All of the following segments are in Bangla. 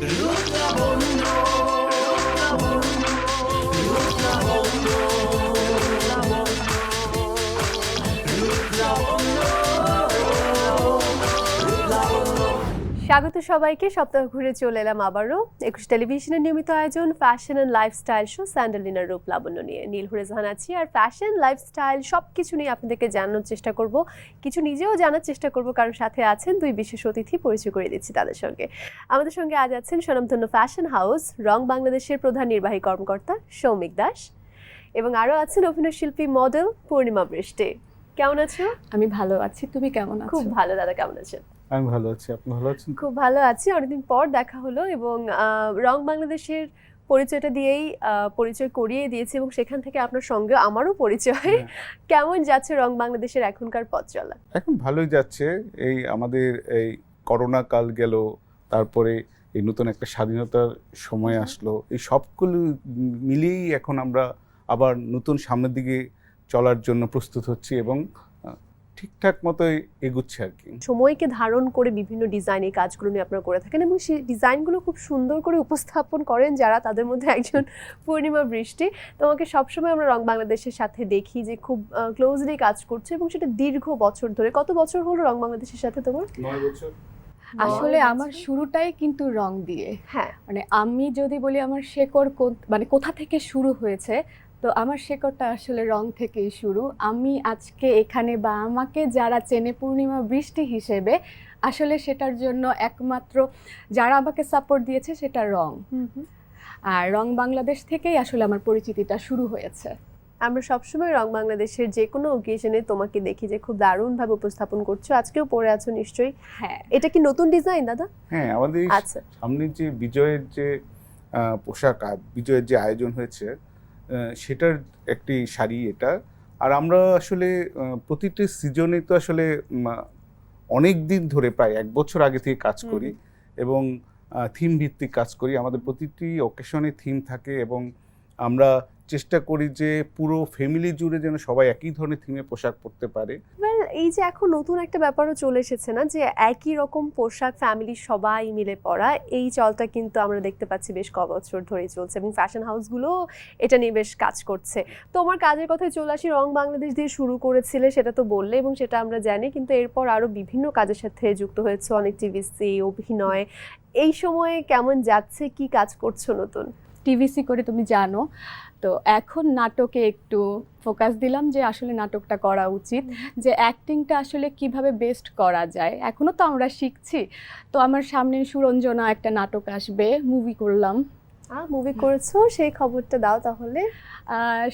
Ruta স্বাগত সবাইকে। সপ্তাহ ঘুরে চলে এলাম আবারও। একুশ টেলিভিশনের নিয়মিত আয়োজন ফ্যাশন অ্যান্ড লাইফস্টাইল শো স্যান্ডেলিনার রূপ লাবণ্য নিয়ে। নীল হুরে জাহান আছি আর ফ্যাশন লাইফস্টাইল সব কিছু নিয়ে আপনাদেরকে জানানোর চেষ্টা করব। কিছু নিজেও জানার চেষ্টা করব কারণ সাথে আছেন দুই বিশেষ অতিথি পরিচয় করে দিচ্ছি তাদের সঙ্গে। আমাদের সঙ্গে আজ আছেন স্বনামধন্য ফ্যাশন হাউস রং বাংলাদেশের প্রধান নির্বাহী কর্মকর্তা সৌমিক দাস এবং আরও আছেন অভিনয়শিল্পী মডেল পূর্ণিমা বৃষ্টি। কেমন আছো? আমি ভালো আছি। তুমি কেমন আছো? খুব ভালো দাদা। কেমন আছেন? আমি ভালো আছি আপনি ভালো আছেন? খুব ভালো আছি অনেকদিন পর দেখা হলো এবং রং বাংলাদেশের পরিচয়টা দিয়েই পরিচয় করিয়ে দিয়েছি এবং সেখান থেকে আপনার সঙ্গে আমারও পরিচয়। হ্যাঁ। কেমন যাচ্ছে রং বাংলাদেশের এখনকার পথ চলা? এখন ভালোই যাচ্ছে এই আমাদের এই করোনা কাল গেল তারপরে এই নতুন একটা স্বাধীনতার সময় আসলো এই সবগুলো মিলিয়েই এখন আমরা আবার নতুন সামনের দিকে চলার জন্য প্রস্তুত হচ্ছি এবং ঠিকঠাক মতোই এগুচ্ছে আর কি। সময়কে ধারণ করে বিভিন্ন ডিজাইন এই কাজগুলো নিয়ে আপনারা করে থাকেন এবং সেই ডিজাইনগুলো খুব সুন্দর করে উপস্থাপন করেন যারা তাদের মধ্যে একজন পূর্ণিমা বৃষ্টি। তোমাকে সবসময় আমরা রং বাংলাদেশের সাথে দেখি যে খুব ক্লোজলি কাজ করছে এবং সেটা দীর্ঘ বছর ধরে। কত বছর হলো রং বাংলাদেশের সাথে তোমার? নয় বছর। আসলে আমার শুরুটাই কিন্তু রং দিয়ে। হ্যাঁ। মানে আমি যদি বলি আমার শেকড় মানে কোথা থেকে শুরু হয়েছে তো আমার শেকড়টা আসলে রং থেকেই শুরু। আমি আজকে এখানে বা আমাকে যারা চেনে পূর্ণিমা বৃষ্টি হিসেবে আসলে সেটার জন্য একমাত্র যারা আমাকে সাপোর্ট দিয়েছে সেটা রং। হুম হুম। আর রং বাংলাদেশ থেকেই আসলে আমার পরিচিতিটা শুরু হয়েছে। আমরা সবসময় রং বাংলাদেশের যে কোনো ওকেশনে তোমাকে দেখি যে খুব দারুণভাবে উপস্থাপন করছ। আজকেও পরে আছো নিশ্চয়ই। হ্যাঁ। এটা কি নতুন ডিজাইন দাদা? হ্যাঁ আমাদের আচ্ছা। সামনে যে বিজয়ের যে পোশাক বিজয়ের যে আয়োজন হয়েছে সেটার একটি শাড়ি এটা। আর আমরা আসলে প্রতিটি সিজনে তো আসলে অনেক দিন ধরে প্রায় এক বছর আগে থেকে কাজ করি এবং থিম ভিত্তিক কাজ করি। আমাদের প্রতিটি অকেশনে থিম থাকে এবং আমরা চেষ্টা করি যে পুরো ফ্যামিলি জুড়ে যেন সবাই একই ধরনের থিমে পোশাক পরতে পারে। এই যে এখন নতুন একটা ব্যাপারও চলে এসেছে না যে একই রকম পোশাক ফ্যামিলির সবাই মিলে পরা এই চলটা কিন্তু আমরা দেখতে পাচ্ছি বেশ ক বছর ধরেই চলছে এবং ফ্যাশন হাউসগুলো এটা নিয়ে বেশ কাজ করছে। তোমার কাজের কথায় চলে আসি রং বাংলাদেশ দিয়ে শুরু করেছিলে সেটা তো বললে এবং সেটা আমরা জানি কিন্তু এরপর আরও বিভিন্ন কাজের সাথে যুক্ত হয়েছে অনেক টিভিসি অভিনয়। এই সময়ে কেমন যাচ্ছে? কি কাজ করছ নতুন? টিভিসি করে তুমি জানো তো এখন নাটকে একটু ফোকাস দিলাম যে আসলে নাটকটা করা উচিত যে অ্যাক্টিংটা আসলে কীভাবে বেস্ট করা যায়। এখনও তো আমরা শিখছি। তো আমার সামনে সুরঞ্জনা একটা নাটক আসবে মুভি করলাম। মুভি করেছ সেই খবরটা দাও তাহলে।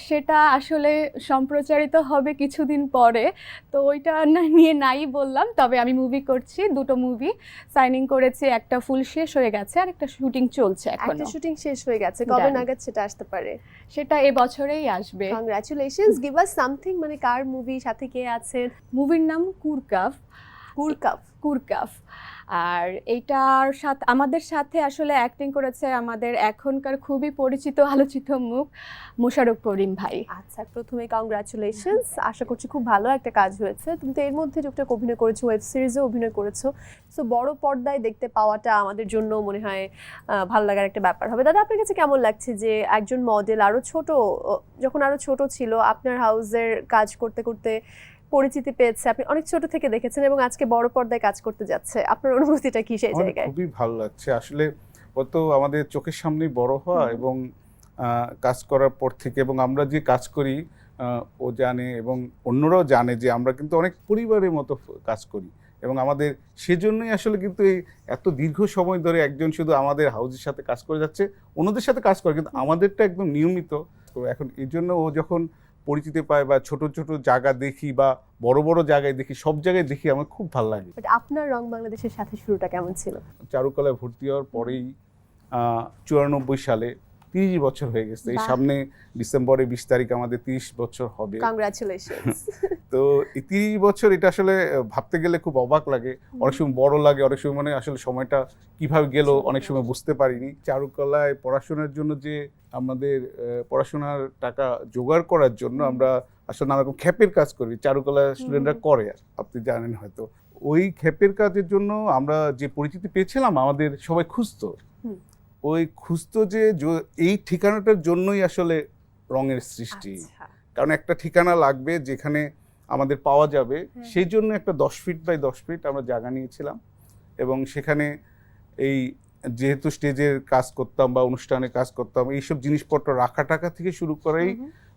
সেটা আসলে সম্প্রচারিত হবে কিছুদিন পরে। তো ওইটা নিয়ে নাই বললাম তবে আমি মুভি করছি দুটো মুভি সাইনিং করেছি একটা ফুল শেষ হয়ে গেছে আর একটা শুটিং চলছে একটা শুটিং শেষ হয়ে গেছে কবে নাগাদ সেটা আসতে পারে? সেটা এবছরেই আসবে। কংগ্রাচুলেশনস গিভ আস সামথিং মানে কার মুভি সাথে কে আছেন মুভির নাম কুরকাফ কুরকাফ। আর এইটার সাথে, আমাদের সাথে আসলে অ্যাক্টিং করেছে আমাদের এখনকার খুবই পরিচিত, আলোচিত মুখ মোশাররফ করিম ভাই। আচ্ছা প্রথমে কংগ্রাচুলেশনস আশা করছি খুব ভালো একটা কাজ হয়েছে। তুমি তো এর মধ্যে টুকটাক অভিনয় করেছ ওয়েব সিরিজে অভিনয় করেছ সো বড় পর্দায় দেখতে পাওয়াটা আমাদের জন্য মনে হয় ভালো লাগার একটা ব্যাপার হবে। দাদা, আপনার কাছে কেমন লাগছে যে একজন মডেল আরও ছোট যখন আরও ছোট ছিল, আপনার হাউসের কাজ করতে করতে পরিচিতি পেয়েছে। আপনি অনেক ছোট থেকে দেখেছেন এবং আজকে বড় পর্দায় কাজ করতে যাচ্ছে। আপনার অনুভূতিটা কি সেই জায়গায়? খুবই ভালো লাগছে। আসলে ও তো আমাদের চোখের সামনেই বড় হওয়া এবং কাজ করার পর থেকে এবং আমরা যে কাজ করি ও জানে এবং অন্যরাও জানে যে আমরা কিন্তু অনেক পরিবারের মতো কাজ করি। এবং আমাদের সেজন্যই আসলে কিন্তু এই এত দীর্ঘ সময় ধরে একজন শুধু আমাদের হাউজের সাথে কাজ করে যাচ্ছে অন্যদের সাথে কাজ করে কিন্তু আমাদেরটা একদম নিয়মিত। তো এখন এই জন্য ও যখন পরিচিতি পায় বা ছোট ছোট জায়গা দেখি বা বড় বড় জায়গায় দেখি সব জায়গায় দেখি আমার খুব ভালো লাগে। বাট আপনার রং বাংলাদেশের সাথে শুরুটা কেমন ছিল? চারুকলায় ভর্তি হওয়ার পরেই চুরানব্বই সালে তিরিশ বছর হয়ে গেছে। এই সামনে ডিসেম্বরে বিশ তারিখ আমাদের তিরিশ বছর হবে। তো এই তিরিশ বছর এটা আসলে ভাবতে গেলে খুব অবাক লাগে। অনেক সময় বড় লাগে অনেক সময় মানে আসলে সময়টা কীভাবে গেল অনেক সময় বুঝতে পারিনি। চারুকলায় পড়াশোনার জন্য যে আমাদের পড়াশোনার টাকা জোগাড় করার জন্য আমরা আসলে নানা রকম খ্যাপের কাজ করি। চারুকলা স্টুডেন্টরা করে আপনি জানেন হয়তো। ওই ক্ষেপের কাজের জন্য আমরা যে পরিচিতি পেয়েছিলাম আমাদের সবাই খুঁজতো। ওই খুঁজতো যে এই ঠিকানাটার জন্যই আসলে রঙের সৃষ্টি আচ্ছা কারণ একটা ঠিকানা লাগবে যেখানে আমাদের পাওয়া যাবে। সেই জন্য একটা দশ ফিট বাই দশ ফিট আমরা জায়গা নিয়েছিলাম এবং সেখানে এই যেহেতু স্টেজের কাজ করতাম বা অনুষ্ঠানে কাজ করতাম এইসব জিনিসপত্র রাখা টাকা থেকে শুরু করেই।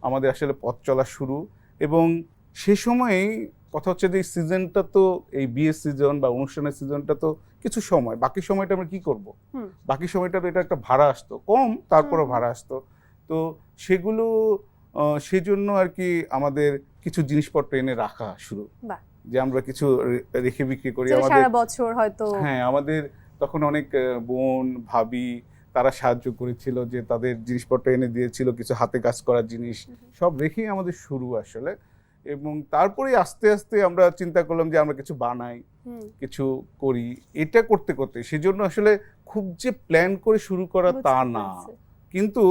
আমাদের আসলে পথ চলা শুরু এবং সে সময়েই কথা হচ্ছে যে এই সিজনটা তো এই বিয়ের সিজন বা অনুষ্ঠানের সিজনটা তো কিছু সময় বাকি সময়টা আমরা কি করব? বাকি সময়টা তো এটা একটা ভাড়া আসতো কম তারপরে ভাড়া আসতো। তো সেগুলো সেজন্য আর কি আমাদের কিছু জিনিসপত্র এনে রাখা শুরু। যে আমরা কিছু রেখে বিক্রি করি আমাদের বছর হয়তো হ্যাঁ আমাদের তখন অনেক বোন ভাবি তারা সাহায্য করেছিল যে তাদের জিনিসপত্র এনে দিয়েছিল কিছু হাতে কাজ করার জিনিস। সব রেখেই আমাদের শুরু আসলে। এবং তারপরে আস্তে আস্তে আমরা চিন্তা করলাম যে আমরা কিছু বানাই কিছু করি। এটা করতে করতে সেজন্য আসলে খুব যে প্ল্যান করে শুরু করা তা না। কিন্তু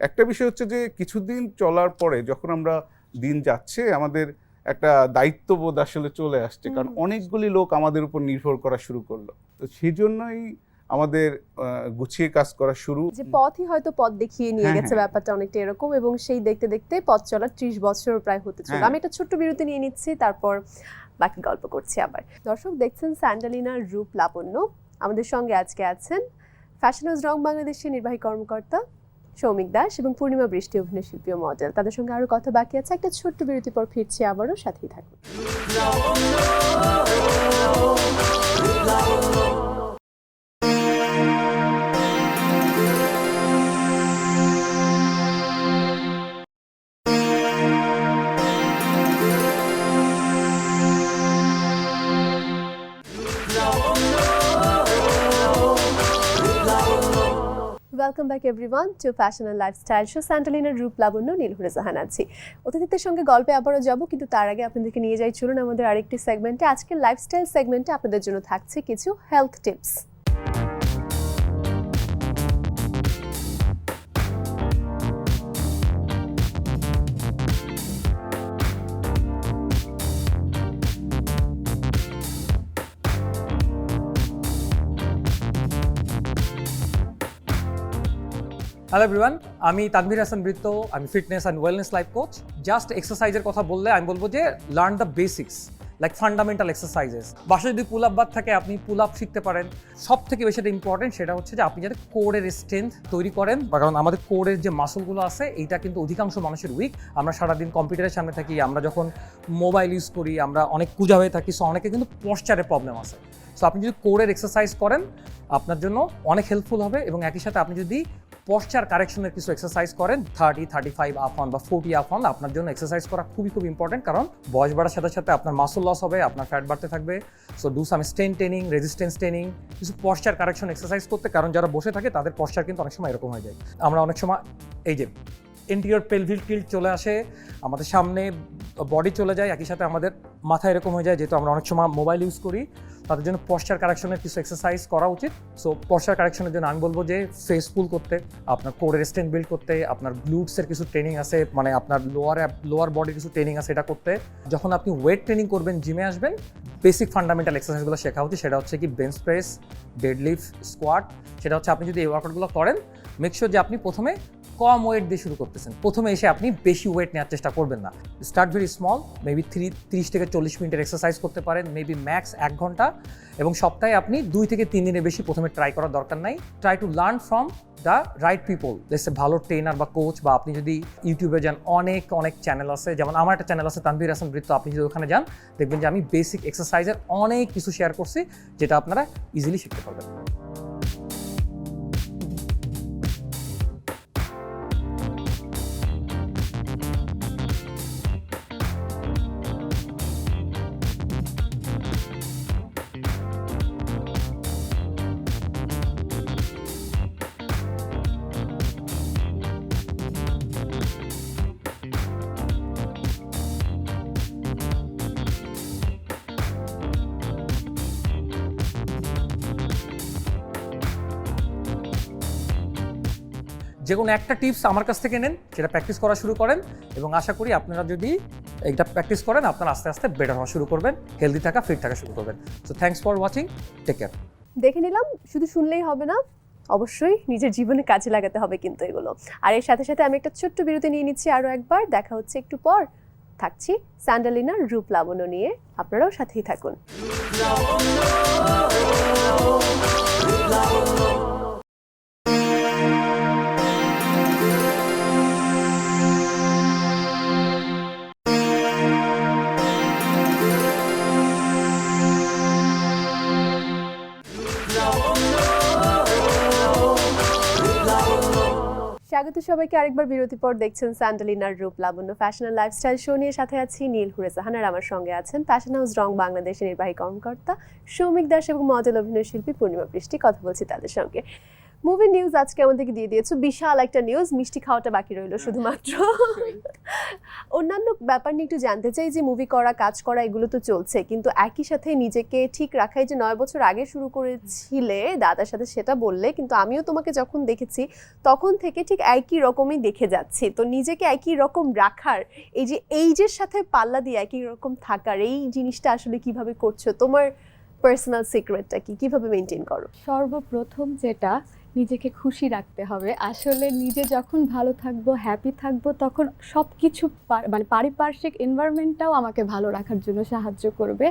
একটা বিষয় হচ্ছে যে কিছুদিন চলার পরে যখন আমরা দিন যাচ্ছে আমাদের একটা দায়িত্ববোধ আসলে চলে আসছে। কারণ অনেকগুলি লোক আমাদের উপর নির্ভর করা শুরু করল। তো সেই জন্যই আমাদের গুছিয়ে কাজ করা শুরু। যে পথই হয়তো পথ দেখিয়ে নিয়ে হ্যাঁ, গেছে হ্যাঁ। ব্যাপারটা অনেকটা এরকম এবং সেই দেখতে দেখতে পথ চলার ত্রিশ বছর প্রায় হতে চলল। হ্যাঁ। আমি একটা ছোট্ট বিরতি নিয়ে নিচ্ছি তারপর বাকি গল্প করছি আবার। দর্শক দেখছেন স্যান্ডালিনার রূপ লাবণ্য। আমাদের সঙ্গে আজকে আছেন ফ্যাশন হাউস রং বাংলাদেশের নির্বাহী কর্মকর্তা সৌমিক দাস এবং পূর্ণিমা বৃষ্টি অভিনয় শিল্পী ও মডেল তাদের সঙ্গে আরও কথা বাকি আছে। একটা ছোট্ট বিরতি পর ফিরছি আবারও সাথেই থাকুন। Welcome back everyone to fashion and lifestyle show স্যান্টালিনার রূপ লাবণ্য নীলহুরে জাহান আছি অতিথিদের সঙ্গে গল্পে আবারও যাব, কিন্তু তার আগে আপনাদেরকে নিয়ে যাই। চলুন আমাদের আরেকটি সেগমেন্টে আজকের লাইফস্টাইল সেগমেন্টে আপনাদের জন্য থাকছে কিছু হেলথ টিপস হ্যালো এভরিওয়ান আমি তানভীর হাসান বৃত্ত আমি fitness and wellness life coach just এক্সারসাইজের কথা বললে আমি বলব যে learn the basics like fundamental exercises বাসায় যদি পুল আপ বাদ থাকে, আপনি পুল আপ শিখতে পারেন। সব থেকে বেশি ইম্পর্টেন্ট সেটা হচ্ছে যে, আপনি যাতে কোরের স্ট্রেংথ তৈরি করেন। বা কারণ আমাদের কোরের যে মাসলগুলো আছে, এইটা কিন্তু অধিকাংশ মানুষের উইক আমরা সারাদিন কম্পিউটারের সামনে থাকি, আমরা যখন মোবাইল ইউজ করি, আমরা অনেক কুজা হয়ে থাকি সো অনেকে কিন্তু পশ্চারের প্রবলেম আছে। সো আপনি যদি কোরের এক্সারসাইজ করেন, আপনার জন্য অনেক হেল্পফুল হবে এবং একই সাথে আপনি যদি পশ্চার কারেকশনের কিছু এক্সারসাইজ করেন থার্টি থার্টি ফাইভ অন বা ফোর্টি অন আপনার জন্য এক্সারসাইজ করা খুবই খুব ইম্পর্টেন্ট কারণ বয়স বাড়ার সাথে সাথে আপনার মাসল লস হবে, আপনার ফ্যাট বাড়তে থাকবে। So do some strength training resistance training কিছু পশ্চার কারেকশন এক্সারসাইজ করতে, কারণ যারা বসে থাকে তাদের পশ্চার কিন্তু অনেক সময় এরকম হয়ে যায়। আমরা অনেক সময়, এই যে ইন্টিরিয়র পেলভিল টিল্ট চলে আসে, আমাদের সামনে বডি চলে যায়, একই সাথে আমাদের মাথা এরকম হয়ে যায়, যেহেতু আমরা অনেক সময় মোবাইল ইউজ করি, তাদের জন্য পশ্চার কারেকশনের কিছু এক্সারসাইজ করা উচিত। সো পশ্চার কারেকশনের জন্য আমি বলব যে ফেস ফুল করতে, আপনার কোরের স্ট্রেন্থ বিল্ড করতে, আপনার গ্লুটসের কিছু ট্রেনিং আছে মানে আপনার লোয়ার লোয়ার বডির কিছু ট্রেনিং আছে এটা করতে। যখন আপনি ওয়েট ট্রেনিং করবেন জিমে আসবেন বেসিক ফান্ডামেন্টাল এক্সারসাইজগুলো শেখা উচিত, সেটা হচ্ছে কি বেঞ্চ প্রেস ডেডলিফট স্কোয়াট সেটা হচ্ছে আপনি যদি এই ওয়ার্কআউটগুলো করেন মেক শিওর যে আপনি প্রথমে কম ওয়েট দিয়ে শুরু করতেছেন। প্রথমে এসে আপনি বেশি ওয়েট নেওয়ার চেষ্টা করবেন না। Start very small maybe three তিরিশ থেকে চল্লিশ মিনিটের এক্সারসাইজ করতে পারেন মেবি ম্যাক্স এক ঘণ্টা। এবং সপ্তাহে আপনি দুই থেকে তিন দিনের বেশি প্রথমে ট্রাই করার দরকার নাই। Try to learn from the right people দেশে ভালো ট্রেনার বা কোচ বা আপনি যদি ইউটিউবে যান, অনেক অনেক চ্যানেল আছে। যেমন আমার একটা চ্যানেল আছে, তানভীর হাসান বৃত্ত। আপনি যদি ওখানে যান, দেখবেন যে আমি বেসিক এক্সারসাইজের অনেক কিছু শেয়ার করছি, যেটা আপনারা ইজিলি শিখতে পারবেন। যে কোনো একটা টিপস আমার কাছ থেকে নেন সেটা প্র্যাকটিস করা শুরু করেন এবং আশা করি আপনারা যদি এটা প্র্যাকটিস করেন আপনারা আস্তে আস্তে বেটার হওয়া শুরু করবেন হেলদি থাকা ফিট থাকা শুরু করবেন। So thanks for watching take care দেখে নিলাম শুধু শুনলেই হবে না অবশ্যই নিজের জীবনে কাজে লাগাতে হবে কিন্তু এগুলো। আর এর সাথে সাথে আমি একটা ছোট্ট বিরতি নিয়ে নিচ্ছি আরও একবার দেখা হচ্ছে একটু পর। থাকছি স্যান্ডালিনার রূপ লাবণ্য নিয়ে আপনারাও সাথেই থাকুন। স্বাগত সবাইকে। আরেকবার বিরতি পর দেখছেন স্যান্ডালিনার রূপ লাবণ্য ফ্যাশন লাইফস্টাইল শো নিয়ে সাথে আছি নীল হুরেজাহান আর আমার সঙ্গে আছেন ফ্যাশন হাউস রং বাংলাদেশের নির্বাহী কর্মকর্তা সৌমিক দাস এবং মডেল অভিনয় শিল্পী পূর্ণিমা বৃষ্টি। কথা বলছি তাদের সঙ্গে। মুভি নিউজ আজকে আমাদেরকে দিয়ে দিয়েছ। বিশাল একটা নিউজ মিষ্টি খাওয়াটা বাকি রইল শুধুমাত্র। অন্যান্য ব্যাপার নিয়ে একটু জানতে চাই যে মুভি করা কাজ করা এগুলো তো চলছে। কিন্তু একই সাথে নিজেকে ঠিক রাখাই যে নয় বছর আগে শুরু করেছিলে দাদার সাথে সেটা বললে কিন্তু আমিও তোমাকে যখন দেখেছি তখন থেকে ঠিক একই রকমই দেখে যাচ্ছি। তো নিজেকে একই রকম রাখার এই যে এইজের সাথে পাল্লা দিয়ে একই রকম থাকার এই জিনিসটা আসলে কীভাবে করছ? তোমার পার্সোনাল সিক্রেটটা কি? কীভাবে মেনটেন করো? সর্বপ্রথম যেটা নিজেকে খুশি রাখতে হবে। আসলে নিজে যখন ভালো থাকব হ্যাপি থাকব তখন সব কিছু মানে পারিপার্শ্বিক এনভায়রনমেন্টটাও আমাকে ভালো রাখার জন্য সাহায্য করবে।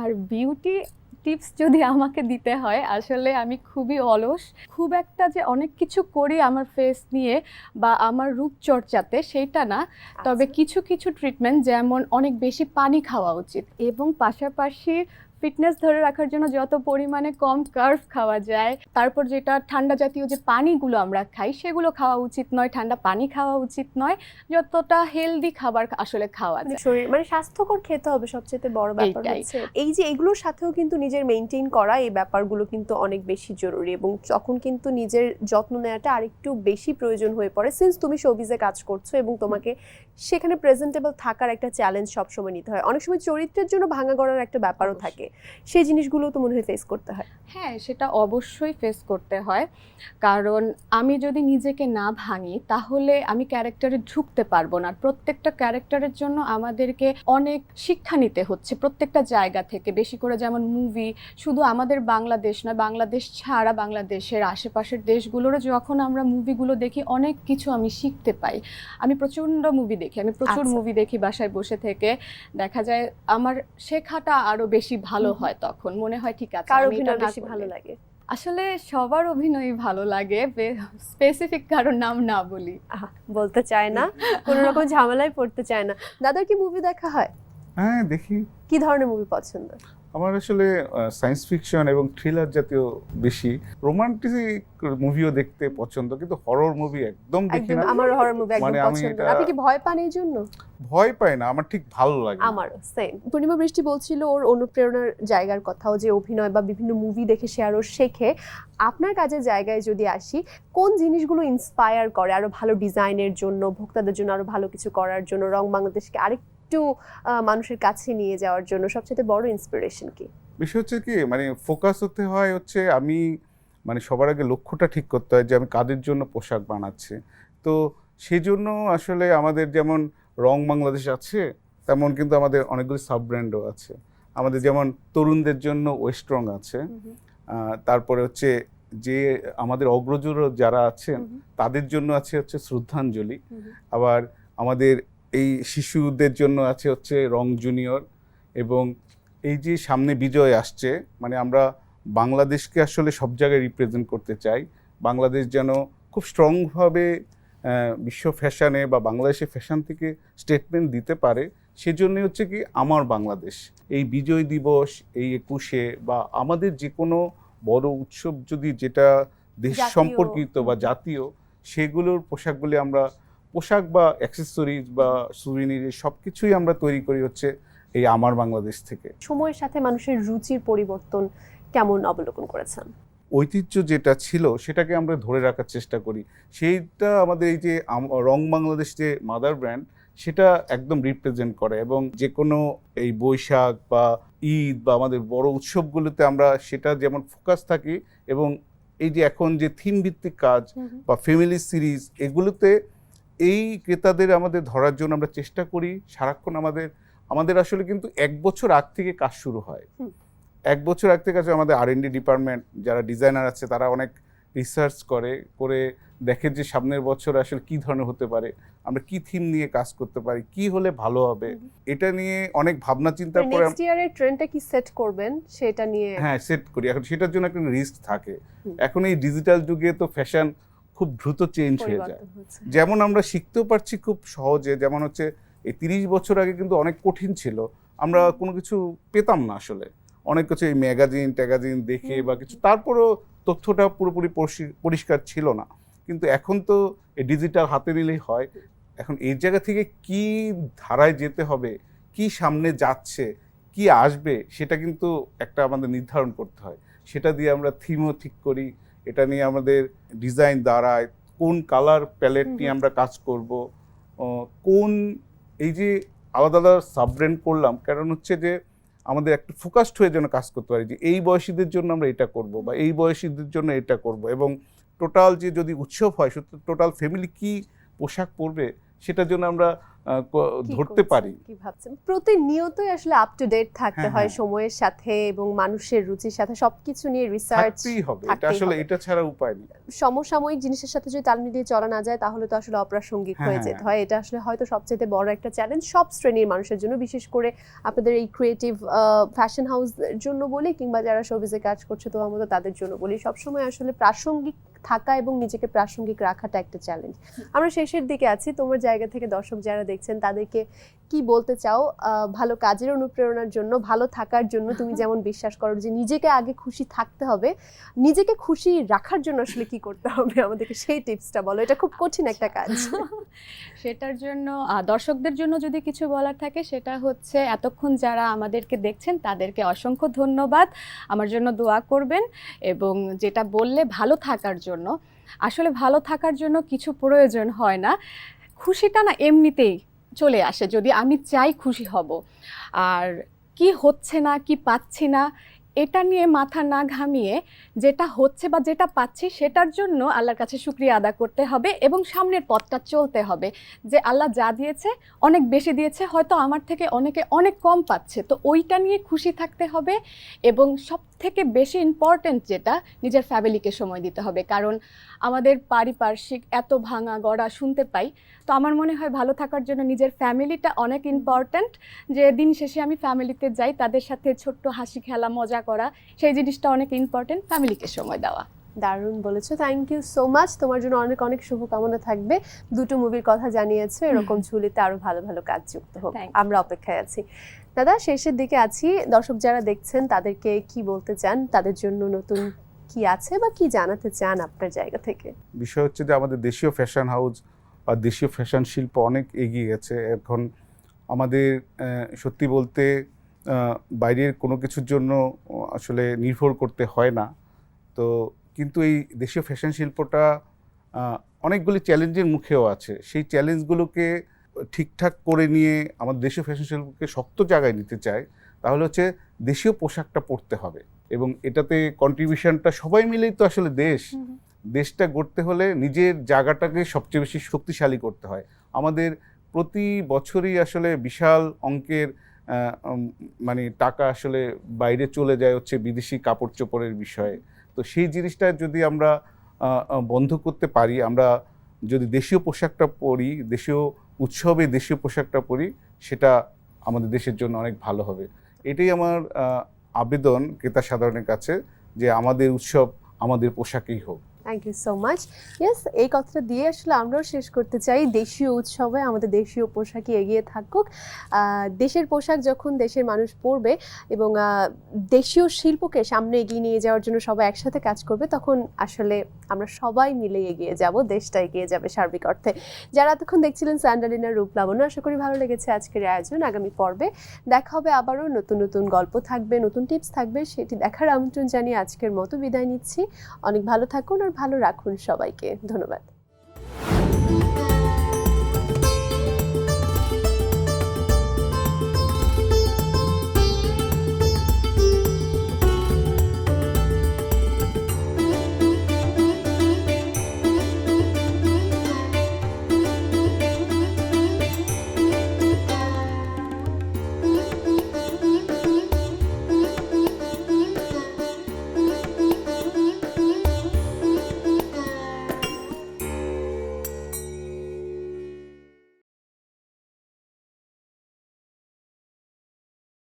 আর বিউটি টিপস যদি আমাকে দিতে হয় আসলে আমি খুবই অলস। খুব একটা যে অনেক কিছু করি আমার ফেস নিয়ে বা আমার রূপচর্চাতে সেইটা না। তবে কিছু কিছু ট্রিটমেন্ট যেমন অনেক বেশি পানি খাওয়া উচিত এবং পাশাপাশি ফিটনেস ধরে রাখার জন্য যত পরিমাণে কম কার্ভ খাওয়া যায় তারপর যেটা ঠান্ডা জাতীয় যে পানিগুলো আমরা খাই সেগুলো খাওয়া উচিত নয়। ঠান্ডা পানি খাওয়া উচিত নয় যতটা হেলদি খাবার আসলে খাওয়া মানে যায়। শরীর মানে স্বাস্থ্যকর খেতে হবে সবচেয়ে বড় ব্যাপার হচ্ছে। এই যে এগুলোর সাথেও কিন্তু নিজের মেনটেন করা এই ব্যাপারগুলো কিন্তু অনেক বেশি জরুরি এবং তখন কিন্তু নিজের যত্ন নেওয়াটা আরেকটু বেশি প্রয়োজন হয়ে পড়ে। সিন্স তুমি শোবিজে কাজ করছ এবং তোমাকে সেখানে প্রেজেন্টেবল থাকার একটা চ্যালেঞ্জ সবসময় নিতে হয়। অনেক সময় চরিত্রের জন্য ভাঙা গড়ার একটা ব্যাপারও থাকে। সেই জিনিসগুলো তো মনে হয় ফেস করতে হয়। হ্যাঁ সেটা অবশ্যই ফেস করতে হয়। কারণ আমি যদি নিজেকে না ভাঙি তাহলে আমি ক্যারেক্টারে ঢুকতে পারব না। আর প্রত্যেকটা ক্যারেক্টারের জন্য আমাদেরকে অনেক শিক্ষা নিতে হচ্ছে প্রত্যেকটা জায়গা থেকে। বেশি করে যেমন মুভি শুধু আমাদের বাংলাদেশ নয় বাংলাদেশ ছাড়া বাংলাদেশের আশেপাশের দেশগুলোরও যখন আমরা মুভিগুলো দেখি অনেক কিছু আমি শিখতে পাই। আমি প্রচণ্ড মুভি দেখি। আমি প্রচুর আচ্ছা। মুভি দেখি বাসায় বসে থেকে। দেখা যায় আমার শেখাটা আরও বেশি ভালো। হয় তখন। মনে হয় ঠিক আছে কার আমি এটা অভিনয় বেশি ভালো লাগে? আসলে সবার অভিনয় ভালো লাগে। স্পেসিফিক কারোর নাম না বলি। আহা, বলতে চায় না। কোনো রকম ঝামেলায় পড়তে চায় না। দাদার কি মুভি দেখা হয়? হ্যাঁ দেখি। কি ধরনের মুভি পছন্দ? আমার আসলে সায়েন্স ফিকশন এবং থ্রিলার জাতীয় বেশি রোমান্টিক মুভিও দেখতে পছন্দ কিন্তু হরর মুভি একদম দেখি না। আমার হরর মুভি একদম মানে পছন্দ। আপনি কি ভয় পান এই জন্য? ভয় পায় না আমার ঠিক ভালো লাগে না। আমারও সেম পূর্ণিমা বৃষ্টি বলছিল ওর অনুপ্রেরণার জায়গার কথাও যে অভিনয় বা বিভিন্ন মুভি দেখে সে আরও শেখে। আপনার কাজের জায়গায় যদি আসি কোন জিনিসগুলো ইন্সপায়ার করে আরও ভালো ডিজাইনের জন্য ভোক্তাদের জন্য আরও ভালো কিছু করার জন্য রং বাংলাদেশকে আরেকটু আহ, মানুষের কাছে নিয়ে যাওয়ার জন্য সবচেয়ে বড় ইন্সপিরেশন কি? বিষয় হচ্ছে কি মানে ফোকাস হতে হয় হচ্ছে আমি মানে সবার আগে লক্ষ্যটা ঠিক করতে হয় যে আমি কাদের জন্য পোশাক বানাচ্ছি। তো সেই জন্য আসলে আমাদের যেমন রং বাংলাদেশ আছে তেমন কিন্তু আমাদের অনেকগুলি সাব ব্র্যান্ডও আছে। আমাদের যেমন তরুণদের জন্য ওয়েস্ট্রং আছে তারপরে হচ্ছে যে আমাদের অগ্রজর যারা আছেন তাদের জন্য আছে হচ্ছে শ্রদ্ধাঞ্জলি। আবার আমাদের এই শিশুদের জন্য আছে হচ্ছে রং জুনিয়র এবং এই যে সামনে বিজয় আসছে মানে আমরা বাংলাদেশকে আসলে সব জায়গায় রিপ্রেজেন্ট করতে চাই। বাংলাদেশ যেন খুব স্ট্রংভাবে বিশ্ব ফ্যাশনে বা বাংলাদেশে ফ্যাশন থেকে স্টেটমেন্ট দিতে পারে সেজন্যই হচ্ছে কি আমার বাংলাদেশ। এই বিজয় দিবস এই একুশে বা আমাদের যে কোনো বড় উৎসব যদি যেটা দেশ সম্পর্কিত বা জাতীয় সেগুলোর পোশাকগুলি আমরা পোশাক বা অ্যাক্সেসরিজ বা সুভিনির সব কিছুই আমরা তৈরি করি হচ্ছে এই আমার বাংলাদেশ থেকে। সময়ের সাথে মানুষের রুচির পরিবর্তন কেমন অবলোকন করেছেন? ঐতিহ্য যেটা ছিল সেটাকে আমরা ধরে রাখার চেষ্টা করি। সেইটা আমাদের এই যে রং বাংলাদেশ যে মাদার ব্র্যান্ড সেটা একদম রিপ্রেজেন্ট করে এবং যে কোনো এই বৈশাখ বা ঈদ বা আমাদের বড় উৎসবগুলোতে আমরা সেটা যেমন ফোকাস থাকি এবং এই যে এখন যে থিম ভিত্তিক কাজ বা ফ্যামিলি সিরিজ এগুলোতে এই ক্রেতাদের আমাদের ধরার জন্য আমরা চেষ্টা করি সারাক্ষণ আমাদের আমাদের আসলে কিন্তু এক বছর আগ থেকে কাজ শুরু হয়। এক বছর আগ থেকে আমাদের আর ডিপার্টমেন্ট যারা ডিজাইনার আছে তারা অনেক রিসার্চ করে করে দেখে যে সামনের বছর আসলে কি ধরনের হতে পারে আমরা কি থিম নিয়ে কাজ করতে পারি কি হলে ভালো হবে এটা নিয়ে অনেক ভাবনা চিন্তা করে নেক্সট ইয়ারের ট্রেন্ডটা কি সেট করবেন সেটা নিয়ে? হ্যাঁ সেট করি। এখন সেটার জন্য একটা রিস্ক থাকে। এখন এই ডিজিটাল যুগে তো ফ্যাশন খুব দ্রুত চেঞ্জ হয়ে যায়। যেমন আমরা শিখতেও পারছি খুব সহজে যেমন হচ্ছে এই তিরিশ বছর আগে কিন্তু অনেক কঠিন ছিল। আমরা কোনো কিছু পেতাম না আসলে। অনেক কিছু এই ম্যাগাজিন ট্যাগাজিন দেখে বা কিছু তারপরেও তথ্যটা পুরোপুরি পরিষ্কার- ছিল না। কিন্তু এখন তো এই ডিজিটাল হাতে নিলেই হয়। এখন এই জায়গা থেকে কি ধারায় যেতে হবে কি সামনে যাচ্ছে কি আসবে সেটা কিন্তু একটা আমাদের নির্ধারণ করতে হয়। সেটা দিয়ে আমরা থিমও ঠিক করি এটা নিয়ে আমাদের ডিজাইন দাঁড়ায় কোন কালার প্যালেট নিয়ে আমরা কাজ করব কোন এই যে আলাদা আলাদা সাবব্র্যান্ড করলাম কারণ হচ্ছে যে আমাদের একটা ফোকাসড হয়ে যেন কাজ করতে পারি যে এই বয়সীদের জন্য আমরা এটা করব বা এই বয়সীদের জন্য এটা করব এবং টোটাল যে যদি উৎসব হয় টোটাল ফ্যামিলি কি পোশাক পরবে সেটার জন্য আমরা ধরতে পারি। কি ভাবছেন? প্রতিনিয়তই আসলে আপ টু ডেট থাকতে হ্যাঁ, হয় হ্যাঁ। সময়ের সাথে এবং মানুষের রুচির সাথে সবকিছু নিয়ে রিসার্চ হবে। এটা আসলে এটা ছাড়া উপায় নেই। সমসাময়িক জিনিসের সাথে যদি তাল মিলিয়ে চলা না যায় তাহলে তো আসলে অপ্রাসঙ্গিক হ্যাঁ, হয়ে যেতে হয়। এটা আসলে হয়তো সবচেয়ে বড় একটা চ্যালেঞ্জ সব শ্রেণির মানুষের জন্য বিশেষ করে আপনাদের এই ক্রিয়েটিভ ফ্যাশন হাউস জন্য বলি কিংবা যারা শোবিজে কাজ করছে তো মতো তাদের জন্য বলি সবসময় আসলে প্রাসঙ্গিক থাকা এবং নিজেকে প্রাসঙ্গিক রাখাটা একটা চ্যালেঞ্জ আমরা শেষের দিকে আছি। তোমার জায়গা থেকে দর্শক যারা দেখছেন তাদেরকে কি বলতে চাও? ভালো কাজের অনুপ্রেরণার জন্য ভালো থাকার জন্য তুমি যেমন বিশ্বাস করো যে নিজেকে আগে খুশি থাকতে হবে নিজেকে খুশি রাখার জন্য আসলে কি করতে হবে? আমাদেরকে সেই টিপসটা বলো। এটা খুব কঠিন একটা কাজ। সেটার জন্য দর্শকদের জন্য যদি কিছু বলার থাকে সেটা হচ্ছে এতক্ষণ যারা আমাদেরকে দেখছেন তাদেরকে অসংখ্য ধন্যবাদ। আমার জন্য দোয়া করবেন এবং যেটা বললে ভালো থাকার জন্য। আসলে ভালো থাকার জন্য কিছু প্রয়োজন হয় না। খুশিটা না এমনিতেই চলে আসে, যদি আমি চাই খুশি হব। আর কি হচ্ছে না, কি পাচ্ছি না, এটা নিয়ে মাথা না ঘামিয়ে যেটা হচ্ছে বা যেটা পাচ্ছি সেটার জন্য আল্লাহর কাছে শুক্রিয়া আদা করতে হবে এবং সামনের পথটা চলতে হবে। যে আল্লাহ যা দিয়েছে, অনেক বেশি দিয়েছে, হয়তো আমার থেকে অনেকে অনেক কম পাচ্ছে। তো ওইটা নিয়ে খুশি থাকতে হবে এবং সব থেকে বেশি ইম্পর্ট্যান্ট যেটা নিজের ফ্যামিলিকে সময় দিতে হবে। কারণ আমাদের পারিপার্শ্বিক এত ভাঙা গড়া শুনতে পাই তো আমার মনে হয় ভালো থাকার জন্য নিজের ফ্যামিলিটা অনেক ইম্পর্ট্যান্ট যে দিন শেষে আমি ফ্যামিলিতে যাই তাদের সাথে ছোট্ট হাসি খেলা মজা করা সেই জিনিসটা অনেক ইম্পর্ট্যান্ট ফ্যামিলিকে সময় দেওয়া। দারুণ বলেছ থ্যাংক ইউ সো মাচ তোমার জন্য অনেক অনেক শুভকামনা থাকবে। দুটো মুভির কথা জানিয়েছো এরকম ঝুলিতে আরও ভালো ভালো কাজ যুক্ত হোক। আমরা অপেক্ষায় আছি। দাদা, শেষের দিকে আছি। দর্শক যারা দেখছেন, তাদেরকে কি বলতে চান? তাদের জন্য নতুন কি আছে বা কি জানাতে চান আপনার জায়গা থেকে? বিষয় হচ্ছে যে আমাদের দেশীয় ফ্যাশন হাউস বা দেশীয় ফ্যাশন শিল্প অনেক এগিয়ে গেছে। এখন আমাদের সত্যি বলতে বাইরের কোনো কিছুর জন্য আসলে নির্ভর করতে হয় না। তো কিন্তু এই দেশীয় ফ্যাশন শিল্পটা অনেকগুলি চ্যালেঞ্জের মুখেও আছে। সেই চ্যালেঞ্জগুলোকে ঠিকঠাক করে নিয়ে আমাদের দেশীয় ফ্যাশন শিল্পকে শক্ত জায়গায় নিতে চায় তাহলে হচ্ছে দেশীয় পোশাকটা পরতে হবে। এবং এটাতে কন্ট্রিবিউশনটা সবাই মিলেই তো আসলে দেশ। দেশটা গড়তে হলে নিজের জায়গাটাকে সবচেয়ে বেশি শক্তিশালী করতে হয়। আমাদের প্রতি বছরই আসলে বিশাল অঙ্কের মানে টাকা আসলে বাইরে চলে যায় হচ্ছে বিদেশি কাপড় চোপড়ের বিষয়ে। তো সেই জিনিসটা যদি আমরা বন্ধ করতে পারি আমরা যদি দেশীয় পোশাকটা পরি দেশীয় উৎসবে দেশীয় পোশাকটা পরি, সেটা আমাদের দেশের জন্য অনেক ভালো হবে। এটাই আমার আবেদন ক্রেতা সাধারণের কাছে যে আমাদের উৎসব আমাদের পোশাকেই হোক। Thank you so much yes এই কথাটা দিয়ে আসলে আমরাও শেষ করতে চাই। দেশীয় উৎসবে আমাদের দেশীয় পোশাকই এগিয়ে থাকুক। দেশের পোশাক যখন দেশের মানুষ পরবে এবং দেশীয় শিল্পকে সামনে এগিয়ে নিয়ে যাওয়ার জন্য সবাই একসাথে কাজ করবে, তখন আসলে আমরা সবাই মিলে এগিয়ে যাব, দেশটা এগিয়ে যাবে সার্বিক অর্থে। যারা এতক্ষণ দেখছিলেন স্যান্ডালিনার রূপ লাবণ্য আশা করি ভালো লেগেছে আজকের আয়োজন। আগামী পর্বে দেখা হবে আবারও। নতুন নতুন গল্প থাকবে, নতুন টিপস থাকবে, সেটি দেখার আমন্ত্রণ জানিয়ে আজকের মতো বিদায় নিচ্ছি। অনেক ভালো থাকুন আর ভালো রাখুন সবাইকে। ধন্যবাদ।